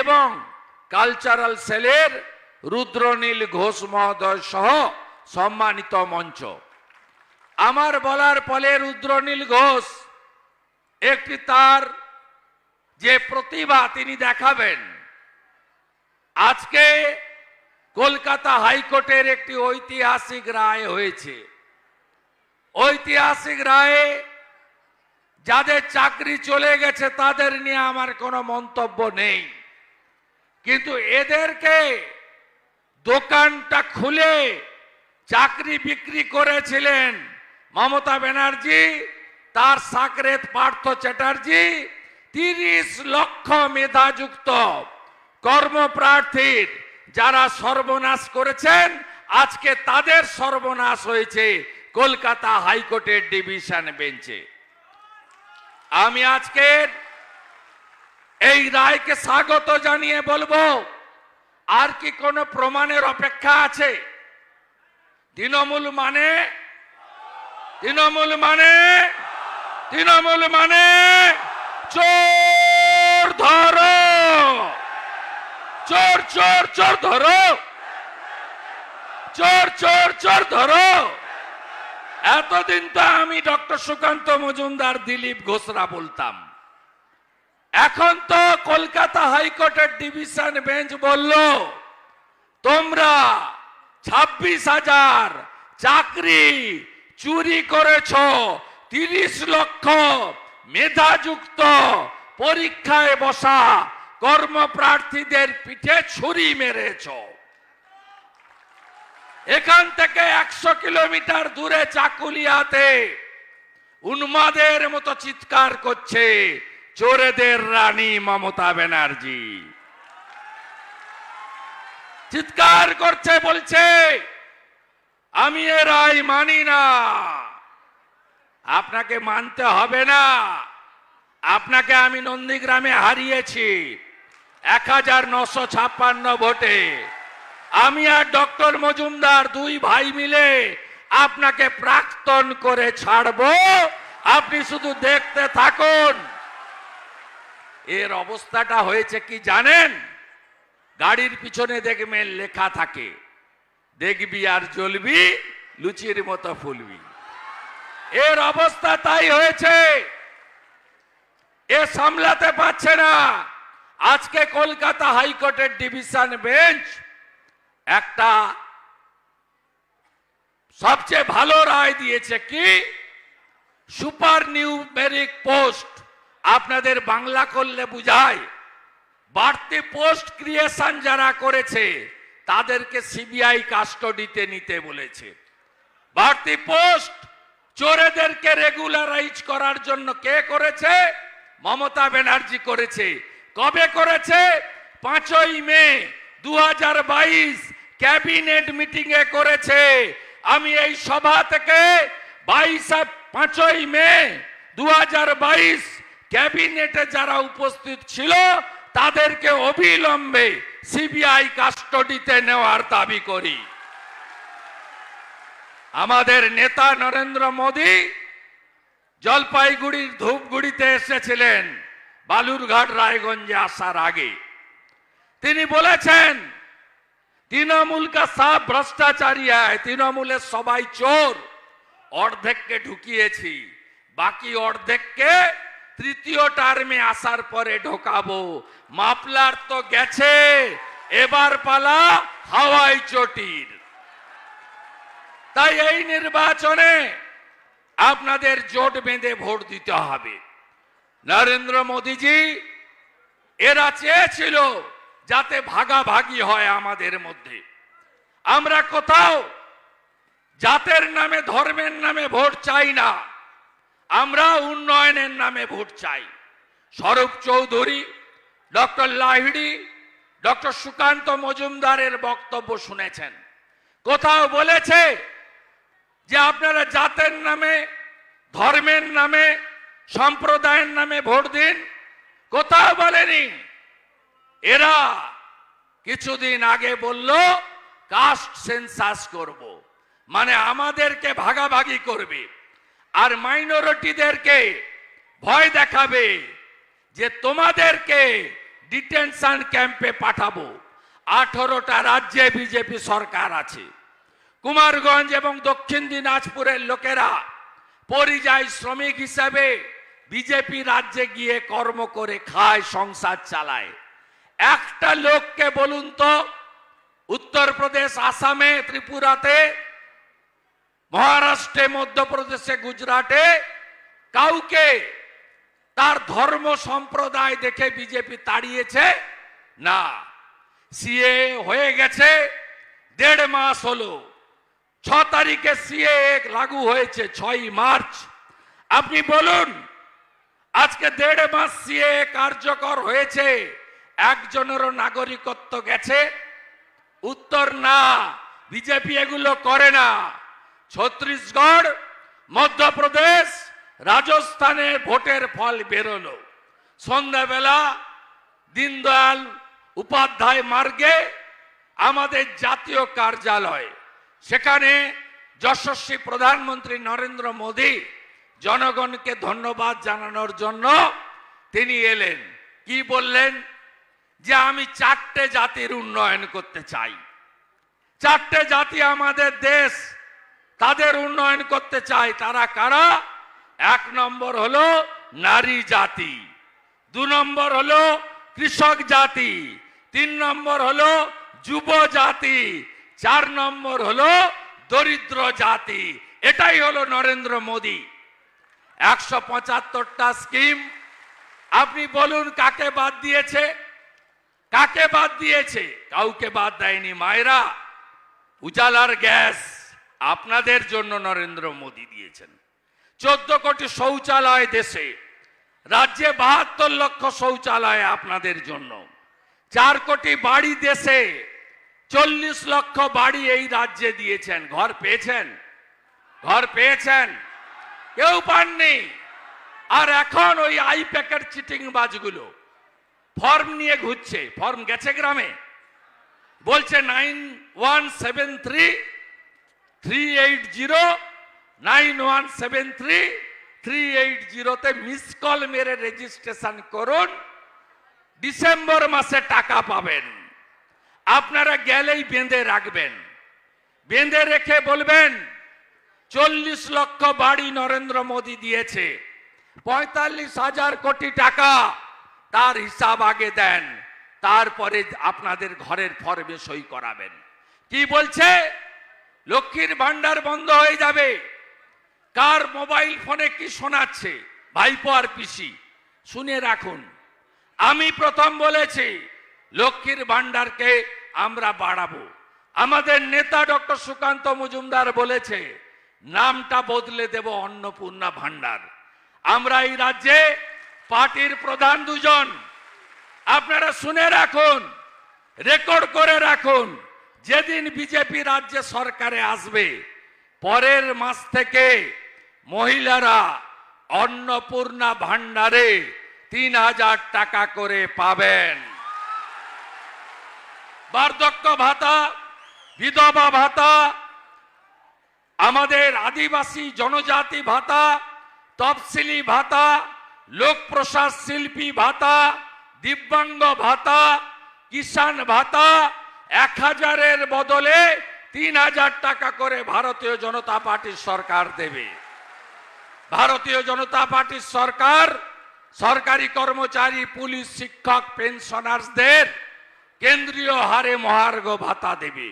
এবং কালচারাল সেলের রুদ্রনীল ঘোষ মহোদয় সহ সম্মানিত মঞ্চ। আমার বলার ফলে রুদ্রনীল ঘোষ একটি তার যে প্রতিভা তিনি দেখাবেন। আজকে কলকাতা হাইকোর্টের একটি ঐতিহাসিক রায় হয়েছে। ঐতিহাসিক রায়ে যাদের চাকরি চলে গেছে তাদের নিয়ে আমার কোনো মন্তব্য নেই। কিন্তু এদেরকে দোকানটা খুলে চাকরি বিক্রি করেছিলেন মমতা ব্যানার্জি, তার সাকরেত পার্থ চ্যাটার্জি, তিরিশ লক্ষ মেধাযুক্ত কর্মপ্রার্থীর যারা সর্বনাশ করেছেন, আজকে তাদের সর্বনাশ হয়েছে কলকাতা হাইকোর্টের ডিভিশন বেঞ্চে। আমি আজকের এই রায়কে স্বাগত জানিয়ে বলব, আর কি কোনো প্রমাণের অপেক্ষা আছে? তৃণমূল মানে? তৃণমূল মানে? তৃণমূল মানে? চোর ধরো! চোর চোর চোর ধরো! চোর চোর চোর ধরো! এতদিন তো আমি ডক্টর সুকান্ত মজুমদার দিলীপ ঘোষরা বলতাম। এখন তো কলকাতা হাইকোর্টের ডিভিশন বেঞ্চ বলল, তোমরা ছাব্বিশ হাজার চাকরি চুরি করেছ, তিরিশ লক্ষ মেধাযুক্ত পরীক্ষায় বসা কর্মপ্রার্থীদের পিঠে ছুরি মেরেছ। এখান থেকে একশো কিলোমিটার দূরে চাকুলিয়াতে উন্মাদের মতো চিৎকার করছে চোরেদের রানী মমতা ব্যানার্জি। চিৎকার করছে, বলছে, আমি এ রায় মানি না। আপনাকে মানতে হবে না। আপনাকে আমি নন্দীগ্রামে হারিয়েছি এক হাজার নশো ছাপ্পান্ন ভোটে। আমি আর ডক্টর মজুমদার দুই ভাই মিলে আপনাকে প্রাক্তন করে ছাড়বো। আপনি শুধু দেখতে থাকুন। এর অবস্থাটা হয়েছে কি জানেন? গাড়ির পিছনে দেখবেন লেখা থাকে, দেখবি আর জ্বলবি, লুচির মতো ফুলবি। এর অবস্থা তাই হয়েছে। এ সামলাতে পারছে না। আজকে কলকাতা হাইকোর্টের ডিভিশন বেঞ্চ একটা সবচেয়ে ভালো রায় দিয়েছে কি? সুপার নিউমেরিক পোস্ট আপনাদের বাংলা করলে বুঝায়, বাড়তি পোস্ট ক্রিয়েশন যারা করেছে, তাদেরকে সিবিআই কাস্টডিতে নিতে বলেছে। বাড়তি পোস্ট চোরেদেরকে রেগুলারাইজ করার জন্য কে করেছে? মমতা ব্যানার্জি করেছে। কবে করেছে? পাঁচই মে দু হাজার বাইশ ক্যাবিনেট মিটিং এ করেছে। আমি এই সভা থেকে বাইশ, পাঁচই মে দু হাজার বাইশ ক্যাবিনেটে যারা উপস্থিত ছিল, তাদেরকে অবিলম্বে সিবিআই কাস্টডিতে নেওয়ার দাবি করি। আমাদের নেতা নরেন্দ্র মোদী জলপাইগুড়ির ধূপগুড়িতে এসেছিলেন বালুরঘাট রায়গঞ্জে আসার আগে। তিনি বলেছেন, তৃণমূল কা সব ভ্রষ্টাচারী হয় তৃণমূলের সবাই চোর, অর্ধেককে ঢুকিয়েছি, বাকি অর্ধেককে তৃতীয় টার্মে আসার পরে ঢোকাবো। মাপলার তো গেছে, এবার পালা হাওয়াই চটির। তাই এই নির্বাচনে আপনাদের জোট বেঁধে ভোট দিতে হবে। নরেন্দ্র মোদীজি, এরা চেয়েছিল যাতে ভাগাভাগি হয় আমাদের মধ্যে। আমরা কোথাও জাতের নামে, ধর্মের নামে ভোট চাই না। আমরা উন্নয়নের নামে ভোট চাই। স্বরূপ চৌধুরী, ডক্টর লাহিড়ি, ডক্টর সুকান্ত মজুমদারের বক্তব্য শুনেছেন। কোথাও বলেছে যে আপনারা জাতের নামে, ধর্মের নামে, সম্প্রদায়ের নামে ভোট দিন? কোথাও বলেনি। এরা কিছুদিন আগে বলল, কাস্ট সেন্সাস করব। মানে আমাদেরকে ভাগাভাগি করবে। আর মাইনরিটিদেরকে ভয় দেখাবে যে তোমাদেরকে ডিটেনশন ক্যাম্পে পাঠাবো। আঠারোটা রাজ্যে বিজেপি সরকার আছে। কুমারগঞ্জ এবং দক্ষিণ দিনাজপুরের লোকেরা পরিযায়ী শ্রমিক হিসাবে বিজেপি রাজ্যে গিয়ে কর্ম করে খায়, সংসার চালায়। একটা লোককে বলুন তো, উত্তরপ্রদেশ, আসামে, ত্রিপুরাতে মহারাষ্ট্রে, মধ্যপ্রদেশে, গুজরাটে কাউকে তার ধর্ম সম্প্রদায় দেখে বিজেপি তাড়িয়েছে? না। সিএ হয়ে গেছে, দেড় মাস হলো। ছ তারিখে সিএ লাগু হয়েছে, ছয় মার্চ। আপনি বলুন, আজকে দেড় মাস সিএ কার্যকর হয়েছে, একজনেরও নাগরিকত্ব গেছে? উত্তর না, বিজেপি এগুলো করে না। ছত্তিশগড় মধ্যপ্রদেশ, রাজস্থানে ভোটের ফল বেরোলো। সন্ধ্যাবেলা দীনদয়াল উপাধ্যায় মার্গে আমাদের জাতীয় কার্যালয়, সেখানে যশস্বী প্রধানমন্ত্রী নরেন্দ্র মোদী জনগণকে ধন্যবাদ জানানোর জন্য তিনি এলেন। কি বললেন? যে আমি চারটে জাতির উন্নয়ন করতে চাই। চারটে জাতি আমাদের দেশ তাদের উন্নয়ন করতে চায় তারা কারা? এক নম্বর হলো নারী জাতি, দু নম্বর হলো কৃষক জাতি, তিন নম্বর হলো যুব জাতি, চার নম্বর হলো দরিদ্র জাতি। এটাই হলো নরেন্দ্র মোদী। একশো পঁচাত্তরটা স্কিম, আপনি বলুন কাকে বাদ দিয়েছে? কাকে বাদ দিয়েছে? কাউকে বাদ দেয়নি মায়েরা। উজালার গ্যাস। আপনাদের জন্য নরেন্দ্র মোদী দিয়েছেন। চোদ্দ কোটি শৌচালয় দেশে, রাজ্যে বাহাত্তর লক্ষ শৌচালয় আপনাদের জন্য। চার কোটি বাড়ি দেশে, চল্লিশ লক্ষ বাড়ি এই রাজ্যে দিয়েছেন। ঘর পেয়েছেন? ঘর পেয়েছেন? কেউ পাননি? আর এখন ওই আই প্যাকেট চিটিং বাজগুলো ফর্ম নিয়ে ঘুরছে। ফর্ম গেছে গ্রামে? বলছে nine one seven three three eight zero nine one seven three three eight জিরোতে মিস কল মেরে রেজিস্ট্রেশন করুন। ডিসেম্বর মাসে টাকা পাবেন। আপনারা গেলেই বেঁধে রাখবেন। বেঁধে রেখে বলবেন, চল্লিশ লক্ষ বাড়ি নরেন্দ্র মোদী দিয়েছে। পঁয়তাল্লিশ হাজার কোটি টাকা তার হিসাব আগে দেন। তারপরে আপনাদের ঘরের ফর্মে সই করাবেন। কি বলছে? লক্ষ্মীর ভান্ডার বন্ধ হয়ে যাবে। কার মোবাইল ফোনে কি শোনাচ্ছে? ভাইপো আর পিসি, শুনে রাখুন। আমি প্রথম বলেছি, লক্ষ্মীর ভান্ডারকে আমরা বাড়াবো। আমাদের নেতা ডক্টর সুকান্ত মজুমদার বলেছে, নামটা বদলে দেব অন্নপূর্ণা ভান্ডার। আমরা এই রাজ্যে পার্টির প্রধান দুজন। আপনারা শুনে রাখুন, রেকর্ড করে রাখুন। যেদিন বিজেপি রাজ্যে সরকারে আসবে, পরের মাস থেকে মহিলারা অন্নপূর্ণা ভান্ডারে তিন হাজার টাকা করে পাবেন। বার্ধক্য ভাতা, বিধবা ভাতা, আমাদের আদিবাসী জনজাতি ভাতা, তফসিলি ভাতা লোক প্রসাদ শিল্পী ভাতা, দিব্যাঙ্গ ভাতা, কিষাণ ভাতা এক হাজারের বদলে তিন হাজার টাকা করে ভারতীয় জনতা পার্টির সরকার দেবে। ভারতীয় জনতা পার্টির সরকার, সরকারি কর্মচারী, পুলিশ, শিক্ষক, পেনশনার্সদের কেন্দ্রীয় হারে মহার্ঘ ভাতা দেবে।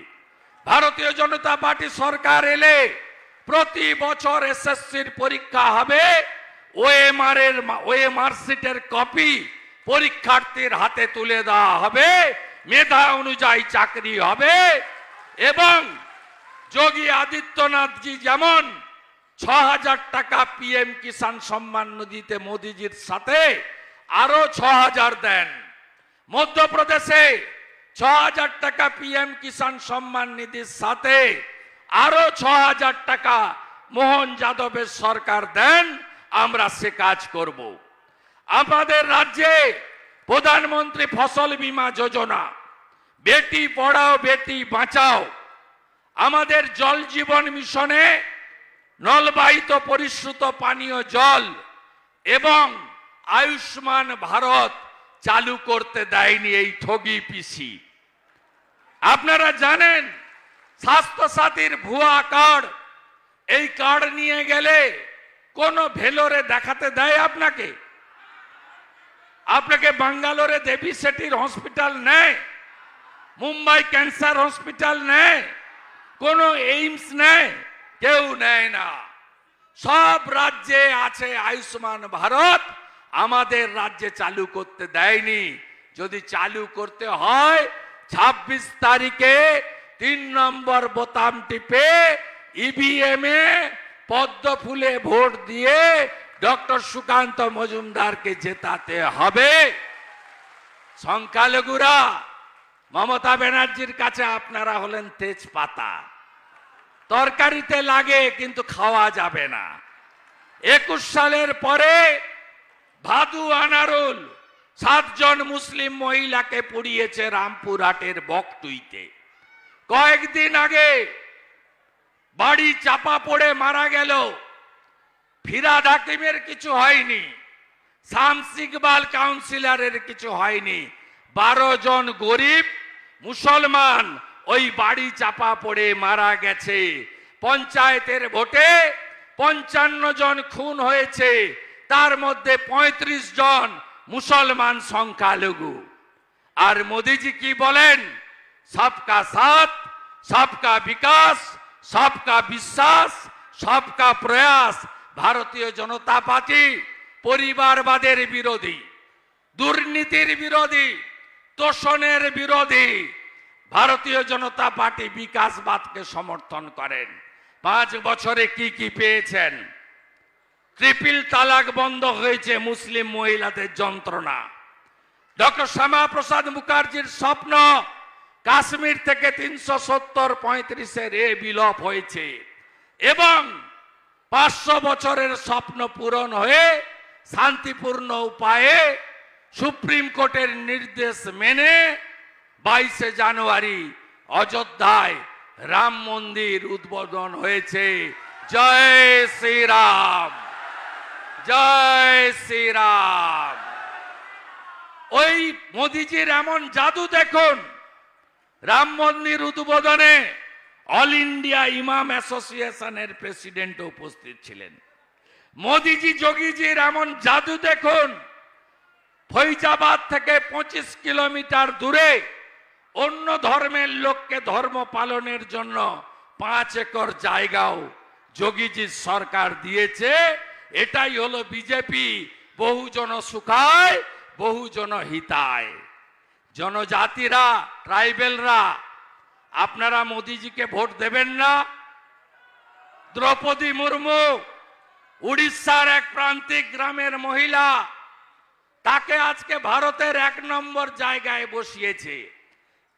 ভারতীয় জনতা পার্টি সরকার এলে প্রতি বছর এসএসসির পরীক্ষা হবে ওএমআর এর ওএমআর সিটের কপি পরীক্ষার্থীর হাতে তুলে দেওয়া হবে। মেধা অনুযায়ী চাকরি হবে এবং যোগী আদিত্যনাথজি যেমন ছ হাজার টাকা পিএম কিষাণ সম্মান নিধিতে মোদিজির সাথে আরও ছ হাজার দেন। মধ্যপ্রদেশে ছ হাজার টাকা পিএম কিষাণ সম্মান নিধির সাথে আরও ছ হাজার টাকা মোহন যাদবের সরকার দেন, আমরা সে কাজ করব। আমাদের রাজ্যে প্রধানমন্ত্রী ফসল বীমা যোজনা। বেটি পড়াও, বেটি বাঁচাও। আমাদের জল জীবন মিশনে নলবাহিত পরিশ্রুত পানীয় জল এবং আয়ুষ্মান ভারত চালু করতে দেয়নি এই ঠগি পিসি। আপনারা জানেন স্বাস্থ্য সাথীর ভুয়া কার্ড, এই কার্ড নিয়ে গেলে কোন ভেলোরে দেখাতে দেয় আপনাকে? আপনাকে বাঙ্গালোরে দেবী সেটির হসপিটাল নেয় মুম্বাই ক্যান্সার হসপিটাল নেয় কোন এইমস নেয় কেউ নেয় না। সব রাজ্যে আছে আয়ুষ্মান ভারত, আমাদের রাজ্যে চালু করতে দেয়নি। যদি চালু করতে হয়, ছাব্বিশ তারিখে তিন নম্বর বোতাম টিপে ইভিএম এ পদ্ম ফুলে ভোট দিয়ে ডক্টর সুকান্ত মজুমদারকে জেতাতে হবে। সংখ্যালঘুরা, মমতা ব্যানার্জির কাছে আপনারা হলেন তেজপাতা। তরকারিতে লাগে, কিন্তু খাওয়া যাবে না। একুশ সালের পরে ভাদু আনারুল সাতজন মুসলিম মহিলাকে পুড়িয়েছে রামপুরহাটের বকটুইতে। কয়েকদিন আগে বাড়ি চাপা পড়ে মারা গেল ফিরাদ হাকিমের কিছু হয়নি শামস ইকবাল কাউন্সিলরের কিছু হয়নি। বারো জন গরিব, মুসলমান ওই বাড়ি চাপা পড়ে মারা গেছে। পঞ্চায়েতের ভোটে পঞ্চান্ন জন খুন হয়েছে, তার মধ্যে ৩৫ জন মুসলমান সংখ্যালঘু। আর মোদিজি কি বলেন? সবকা সাথ, সবকা বিকাশ, সবকা বিশ্বাস, সবকা প্রয়াস ভারতীয় জনতা পার্টি পরিবারবাদের বিরোধী, দুর্নীতির বিরোধী, তোষণের বিরোধী। ভারতীয় জনতা পার্টি বিকাশবাদকে সমর্থন করেন। পাঁচ বছরে কি কি পেয়েছেন? ট্রিপল তালাক বন্ধ হয়েছে মুসলিম মহিলাদের যন্ত্রণা। ডক্টর শ্যামাপ্রসাদ মুখার্জির স্বপ্ন, কাশ্মীর থেকে তিনশো সত্তর পঁয়ত্রিশের এ বিলোপ হয়েছে। এবং পাঁচশো বছরের স্বপ্ন পূরণ হয়ে, শান্তিপূর্ণ উপায়ে সুপ্রিম কোর্টের নির্দেশ মেনে বাইশে জানুয়ারি অযোধ্যায় রাম মন্দির উদ্বোধন হয়েছে। জয় শ্রীরাম জয় শ্রীরাম। ওই মোদিজির এমন জাদু দেখুন, রাম মন্দির উদ্বোধনে অল ইন্ডিয়া ইমাম অ্যাসোসিয়েশনের প্রেসিডেন্ট উপস্থিত ছিলেন। মোদিজি যোগীজির এমন জাদু দেখুন। ফৈজাবাদ থেকে পঁচিশ কিলোমিটার দূরে অন্য ধর্মের লোককে ধর্ম পালনের জন্য পাঁচ একর জায়গাও যোগীজির সরকার দিয়েছে। এটাই হলো বিজেপি। বহুজন সুখায়, বহুজন হিতায়। জনজাতিরা ট্রাইবেলরা আপনারা মোদিজিকে ভোট দেবেন না? দ্রৌপদী মুর্মু, উড়িষ্যার এক প্রান্তিক গ্রামের মহিলা, তাকে আজকে ভারতের এক নম্বর জায়গায় বসিয়েছে।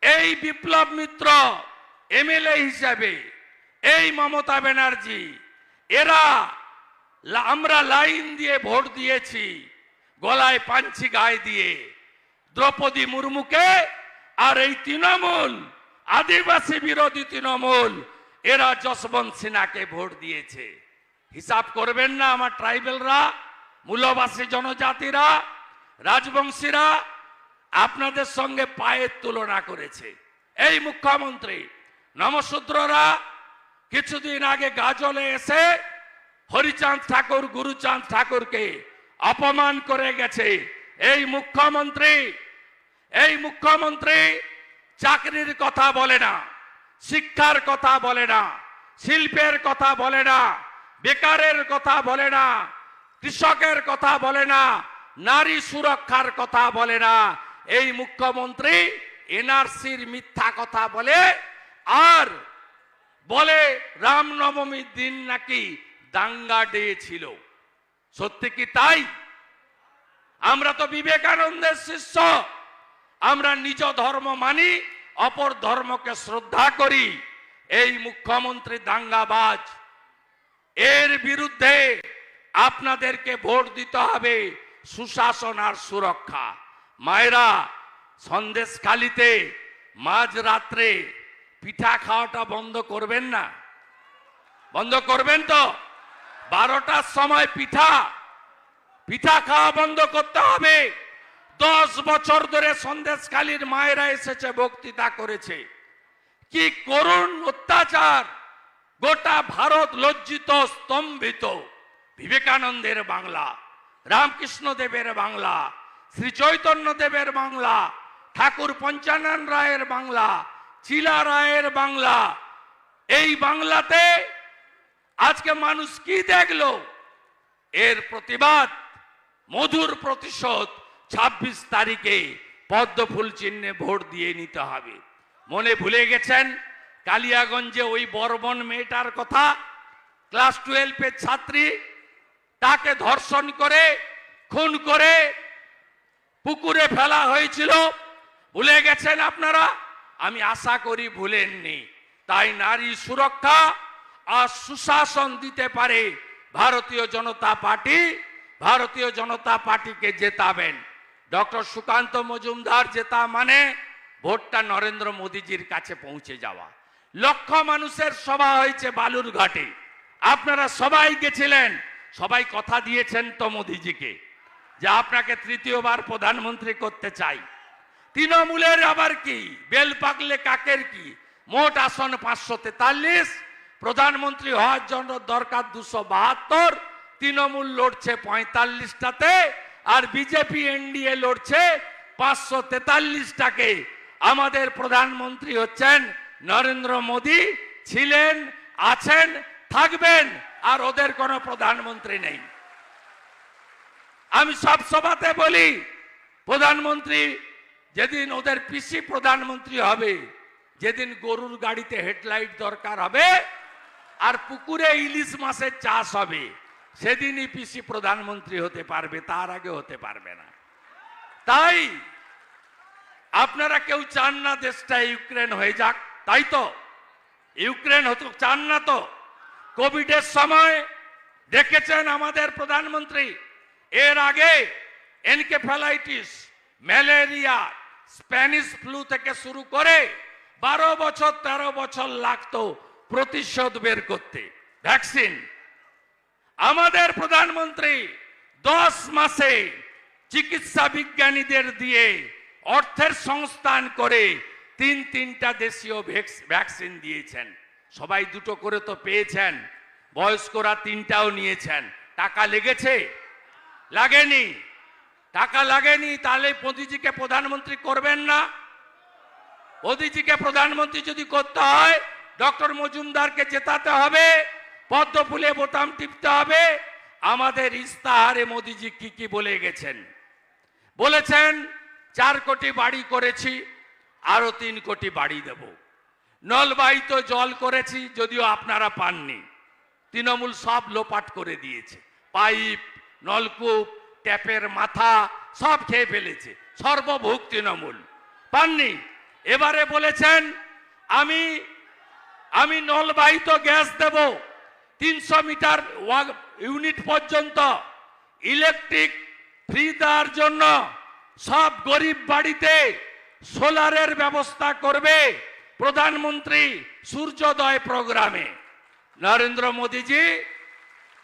এই বিপ্লব মিত্র, এমএলএ হিসাবে, এই মমতা ব্যানার্জি, এরা আমরা লাইন দিয়ে ভোট দিয়েছি, গলায় পাঞ্চি গায়ে দিয়ে। দ্রৌপদী মুর্মুকে আর এই তৃণমূল আদিবাসী বিরোধী তৃণমূল, এরা যশবন্ত সিনহাকে ভোট দিয়েছে। হিসাব করবেন না আমার ট্রাইবেলরা, মূলবাসী জনজাতিরা, রাজবংশীরা, আপনাদের সঙ্গে পায়ের তুলনা করেছে। এই মুখ্যমন্ত্রী নমশূদ্ররা কিছুদিন আগে গাজলে এসে হরিচাঁদ ঠাকুর, গুরুচাঁদ ঠাকুরকে অপমান করে গেছে। এই মুখ্যমন্ত্রী এই মুখ্যমন্ত্রী চাকরির কথা বলে না, শিক্ষার কথা বলে না, শিল্পের কথা বলে না, বেকারের কথা বলে না, কৃষকের কথা বলে না, নারী সুরক্ষার কথা বলে না। এই মুখ্যমন্ত্রী এনআরসির মিথ্যা কথা বলে আর বলে রামনবমীর দিন নাকি দাঙ্গা ডে ছিল। সত্যি কি তাই? আমরা তো বিবেকানন্দের শিষ্য। আমরা নিজ ধর্ম মানি, অপর ধর্মকে শ্রদ্ধা করি। এই মুখ্যমন্ত্রী দাঙ্গাবাজ, এর বিরুদ্ধে আপনাদেরকে ভোট দিতে হবে সুশাসন আর সুরক্ষা। মায়েরা, সন্দেশখালিতে মাঝ রাত্রে পিঠা খাওয়াটা বন্ধ করবেন না? বন্ধ করবেন তো? বারোটার সময় পিঠা পিঠা খাওয়া বন্ধ করতে হবে। দশ বছর ধরে সন্দেশখালীর মায়েরা এসেছে, বক্তৃতা করেছে। কি করুণ অত্যাচার! গোটা ভারত লজ্জিত, স্তম্ভিত। বিবেকানন্দের বাংলা রামকৃষ্ণ দেবের বাংলা, শ্রী চৈতন্য দেবের বাংলা, ঠাকুর পঞ্চানন রায়ের বাংলা, চিলা রায়ের বাংলা। এই বাংলাতে আজকে মানুষ কি দেখল? এর প্রতিবাদ, মধুর প্রতিশোধ ছাব্বিশ তারিখে পদ্মফুল চিহ্নে ভোট দিয়ে নিতে হবে। মনে ভুলে গেছেন? কালিয়াগঞ্জে ওই বর্মন মেয়েটার কথা? ক্লাস টুয়েলভের ছাত্রী তাকে ধর্ষণ করে, খুন করে, পুকুরে ফেলা হয়েছিল। ভুলে গেছেন আপনারা? আমি আশা করি ভুলেননি। তাই নারী সুরক্ষা আর সুশাসন দিতে পারে ভারতীয় জনতা পার্টি। ভারতীয় জনতা পার্টিকে জেতাবেন। ডক্টর সুকান্ত মজুমদার জেতা মানে ভোটটা নরেন্দ্র মোদীজির কাছে পৌঁছে যাওয়া। লক্ষ মানুষের সভা হয়েছে বালুরঘাটে। আপনারা সবাই গেছিলেন, সবাই কথা দিয়েছেন তো মোদীজিকে, যে আপনাকে তৃতীয়বার প্রধানমন্ত্রী করতে চাই। তৃণমূলের আবার কি? বেল পাকলে কাকের কি? মোট আসন পাঁচশো তেতাল্লিশ, প্রধানমন্ত্রী হওয়ার জন্য দরকার দুশো বাহাত্তর, তৃণমূল লড়ছে পঁয়তাল্লিশটাতে আর বিজেপি এনডিএ লড়ছে পাঁচশো তেতাল্লিশটাকে। আমাদের প্রধানমন্ত্রী হচ্ছেন নরেন্দ্র মোদী, ছিলেন, আছেন, থাকবেন, আর ওদের কোনো প্রধানমন্ত্রী নেই। আমি সব সভাতে বলি, প্রধানমন্ত্রী যেদিন ওদের পিসি প্রধানমন্ত্রী হবে, যেদিন গরুর গাড়িতে হেডলাইট দরকার হবে, আর পুকুরে ইলিশ মাছের চাষ হবে। সেদিনই পিসি প্রধানমন্ত্রী হতে পারবে, তার আগে হতে পারবে না। তাই আপনারা কেউ চান না দেশটা ইউক্রেন হয়ে যাক, তাই তো? ইউক্রেন হতো চান না তো? কোভিডের সময় দেখেছেন আমাদের প্রধানমন্ত্রী। এর আগে এনকেফ্যালাইটিস, ম্যালেরিয়া, স্প্যানিশ ফ্লু থেকে শুরু করে বারো বছর, তেরো বছর লাগতো প্রতিশোধ বের করতে। ভ্যাকসিন। আমাদের প্রধানমন্ত্রী দশ মাসে চিকিৎসা বিজ্ঞানীদের দিয়ে অর্থের সংস্থান করে তিন তিনটা দেশীয় ভ্যাকসিন দিয়েছেন। সবাই দুটো করে তো পেয়েছেন। বয়স্করা তিনটাও নিয়েছেন। টাকা লেগেছে? লাগেনি। টাকা লাগেনি, তাহলে মোদিজিকে প্রধানমন্ত্রী করবেন না? মোদিজিকে প্রধানমন্ত্রী যদি করতে হয়, ডক্টর মজুমদারকে জেতাতে হবে। পদ্ম ফুলে বোতাম টিপতে হবে। আমাদের ইস্তাহারে মোদিজি কি কি বলে গেছেন? বলেছেন, চার কোটি বাড়ি করেছি, আরও তিন কোটি বাড়ি দেব। নলবাহিত জল করেছি, যদিও আপনারা পাননি। তৃণমূল সব লোপাট করে দিয়েছে। পাইপ, নলকূপ, ট্যাপের মাথা সব খেয়ে ফেলেছে। সর্বভোগ তৃণমূল। পাননি? এবারে বলেছেন, আমি আমি নলবাহিত গ্যাস দেব। তিনশো মিটার ইউনিট পর্যন্ত ইলেকট্রিক ফ্রি দেওয়ার জন্য সব গরিব বাড়িতে সোলারের ব্যবস্থা করবে প্রধানমন্ত্রী সূর্যোদয় প্রোগ্রামে। নরেন্দ্র মোদীজি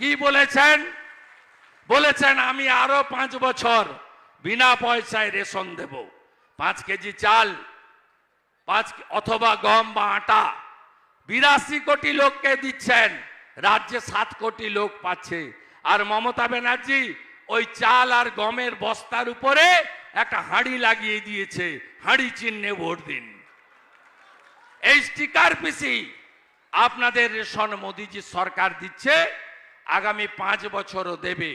কি বলেছেন? বলেছেন, আমি আরও পাঁচ বছর বিনা পয়সায় রেশন দেব। পাঁচ কেজি চাল, পাঁচ অথবা গম বা আটা। বিরাশি কোটি লোককে দিচ্ছেন রাজ্যে সাত কোটি লোক পাচ্ছে। আর মমতা ব্যানার্জি ওই চাল আর গমের বস্তার উপরে একটা হাঁড়ি লাগিয়ে দিয়েছে। হাঁড়ি চিহ্নে ভোট দিন। এই স্টিকার পিসি আপনাদের রেশন মোদিজি সরকার দিচ্ছে, আগামী পাঁচ বছরও দেবে।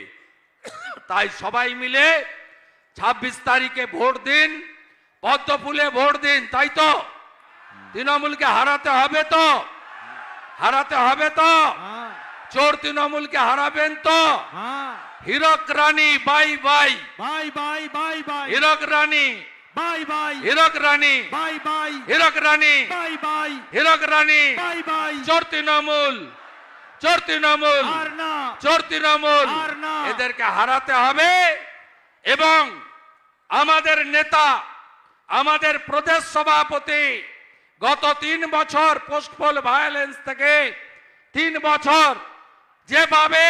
তাই সবাই মিলে ছাব্বিশ তারিখে ভোট দিন, পদ্ম ফুলে ভোট দিন, তাই তো? তৃণমূলকে হারাতে হবে তো? হারাতে হবে তো? চোর তৃণমূলকে হারাবেন তো। হ্যাঁ। Hirak Rani bye bye. Bye bye bye bye. Hirak Rani. Bye bye. Hirak Rani. Bye bye. Hirak Rani. Bye bye. Hirak Rani. Bye bye. চোর তৃণমূল। চোর তৃণমূল। চোর তৃণমূল। এদেরকে হারাতে হবে এবং আমাদের নেতা আমাদের প্রদেশ সভাপতি গত তিন বছর পোস্টফল ভায়োলেন্স থেকে তিন বছর যেভাবে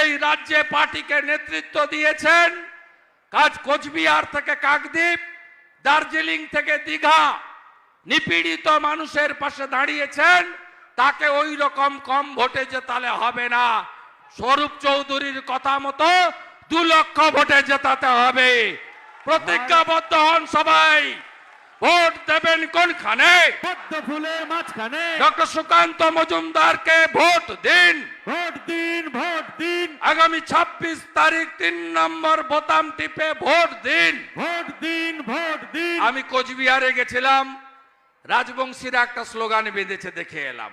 এই রাজ্যে পার্টিকে নেতৃত্ব দিয়েছেন, কাজ কোচবিহার থেকে কাকদ্বীপ, দার্জিলিং থেকে দীঘা, নিপীড়িত মানুষের পাশে দাঁড়িয়েছেন, তাকে ওই রকম কম ভোটে জেতালে হবে না। স্বরূপ চৌধুরীর কথা মতো দু লক্ষ ভোটে জেতাতে হবে। প্রতিজ্ঞাবদ্ধ হন সবাই। ভোট দেবেন কোনখানে? পদ্ম ফুলের মাঝখানে। ডক্টর সুকান্ত মজুমদারকে ভোট দিন। ভোট দিন ভোট দিন। আগামী ২৬ তারিখ তিন নম্বর বোতাম টিপে ভোট দিন। ভোট দিন ভোট দিন। আমি কোচবিহারে গেছিলাম। রাজবংশীরা একটা স্লোগান বেঁধেছে দেখে এলাম।